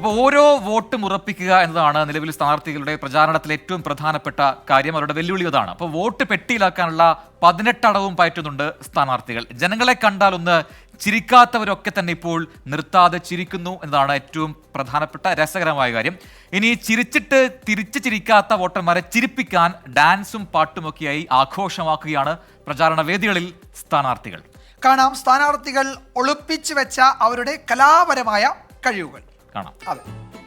അപ്പോൾ ഓരോ വോട്ടും ഉറപ്പിക്കുക എന്നതാണ് നിലവിൽ സ്ഥാനാർത്ഥികളുടെ പ്രചാരണത്തിലെ ഏറ്റവും പ്രധാനപ്പെട്ട കാര്യം. അവരുടെ വെല്ലുവിളി അതാണ്. അപ്പോൾ വോട്ട് പെട്ടിയിലാക്കാനുള്ള പതിനെട്ടടവും പയറ്റുന്നുണ്ട് സ്ഥാനാർത്ഥികൾ. ജനങ്ങളെ കണ്ടാൽ ഒന്ന് ചിരിക്കാത്തവരൊക്കെ തന്നെ ഇപ്പോൾ നിർത്താതെ ചിരിക്കുന്നു എന്നതാണ് ഏറ്റവും പ്രധാനപ്പെട്ട രസകരമായ കാര്യം. ഇനി ചിരിച്ചിട്ട് തിരിച്ചു ചിരിക്കാത്ത വോട്ടർമാരെ ചിരിപ്പിക്കാൻ ഡാൻസും പാട്ടുമൊക്കെയായി ആഘോഷമാക്കുകയാണ് പ്രചാരണ വേദികളിൽ സ്ഥാനാർത്ഥികൾ. കാണാം. സ്ഥാനാർത്ഥികൾ ഒളിപ്പിച്ചു വെച്ച അവരുടെ കലാപരമായ കഴിവുകൾ. കാണാം.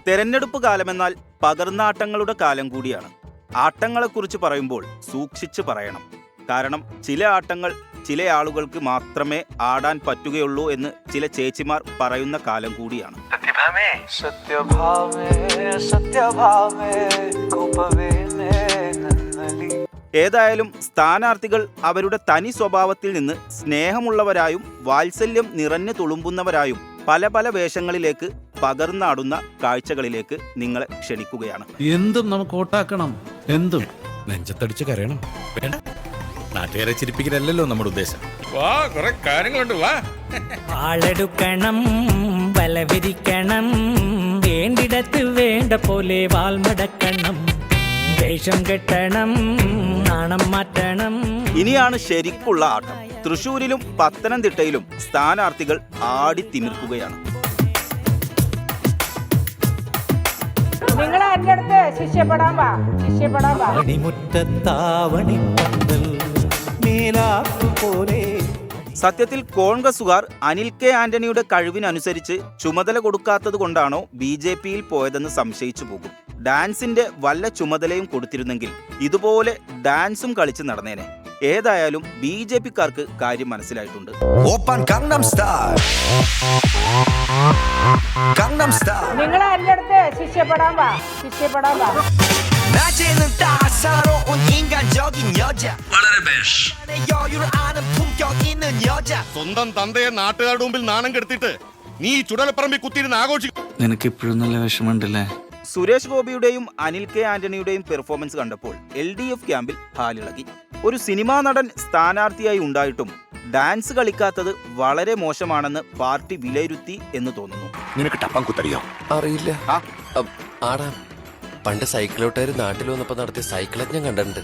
തെരഞ്ഞെടുപ്പ് കാലമെന്നാൽ പകർന്നാട്ടങ്ങളുടെ കാലം കൂടിയാണ്. ആട്ടങ്ങളെക്കുറിച്ച് പറയുമ്പോൾ സൂക്ഷിച്ച് പറയണം. കാരണം ചില ആട്ടങ്ങൾ ചില ആളുകൾക്ക് മാത്രമേ ആടാൻ പറ്റുകയുള്ളൂ എന്ന് ചില ചേച്ചിമാർ പറയുന്ന കാലം കൂടിയാണ്. ഏതായാലും സ്ഥാനാർത്ഥികൾ അവരുടെ തനി സ്വഭാവത്തിൽ നിന്ന് സ്നേഹമുള്ളവരായും വാത്സല്യം നിറഞ്ഞു തുളുമ്പുന്നവരായും പല പല വേഷങ്ങളിലേക്ക് പകർന്നാടുന്ന കാഴ്ചകളിലേക്ക് നിങ്ങളെ ക്ഷണിക്കുകയാണ്. എന്തും നമുക്ക് ഓട്ടാക്കണം. എന്തും. നെഞ്ചത്തടിച്ച് കരയണം. വേണ്ട. നാട്ടുകാരെ ചിരിപ്പിക്കലല്ലോ നമ്മുടെ ഉദ്ദേശം. വാ കുറെ കാര്യങ്ങളുണ്ട് വാ. വാളെടുക്കണം വലവിരിക്കണം വേണ്ടിടത്ത് വേണ്ട പോലെ വാൾമടക്കണം വേഷം കെട്ടണം നാണം മാറ്റണം. ഇനിയാണ് ശരിക്കുള്ള ആട്ടം. തൃശൂരിലും പത്തനംതിട്ടയിലും സ്ഥാനാർത്ഥികൾ ആടിത്തിമിർക്കുകയാണ് എന്റെ അടുത്ത് ശിഷ്യപ്പെടാൻ വാ ശിഷ്യപ്പെടാൻ വാ. മണിമുറ്റത്താവണി പോലെ. സത്യത്തിൽ കോൺഗ്രസുകാർ അനിൽ കെ ആന്റണിയുടെ കഴിവിനനുസരിച്ച് ചുമതല കൊടുക്കാത്തത് കൊണ്ടാണോ ബി ജെ പിയിൽ പോയതെന്ന് സംശയിച്ചു പോകും. ഡാൻസിന്റെ വല്ല ചുമതലയും കൊടുത്തിരുന്നെങ്കിൽ ഇതുപോലെ ഡാൻസും കളിച്ച് നടന്നേനെ. ഏതായാലും ബി ജെ പിക്കാർക്ക് കാര്യം മനസ്സിലായിട്ടുണ്ട്. ഓപ്പൺ സ്വന്തം തന്തയെ നാട്ടുകാരുടെ മുമ്പിൽ നാണം കെടുത്തിട്ട് നീ ഈ ചുടലപ്പറമ്പിൽ കുത്തിരുന്ന് ആഘോഷിക്കും നിനക്ക് ഇപ്പോഴും നല്ല വിഷമമുണ്ടല്ലേ? സുരേഷ് ഗോപിയുടെയും അനിൽ കെ ആന്റണിയുടെയും പെർഫോമൻസ് കണ്ടപ്പോൾ എൽ ഡി എഫ് ക്യാമ്പിൽ ഹാലിളകി. ഒരു സിനിമാ നടൻ സ്ഥാനാർത്ഥിയായി ഉണ്ടായിട്ടും ഡാൻസ് കളിക്കാത്തത് വളരെ മോശമാണെന്ന് പാർട്ടി വിലയിരുത്തി എന്ന് തോന്നുന്നു. നിനക്ക് ടപ്പാൻ കുത്തറിയോ? അറിയില്ല. ആടാ പണ്ട് സൈക്കിളോട്ടുകാർ നാട്ടിൽ വന്നപ്പോ നടത്തിയ സൈക്കിളൊക്കെ ഞാൻ കണ്ടിട്ടുണ്ട്.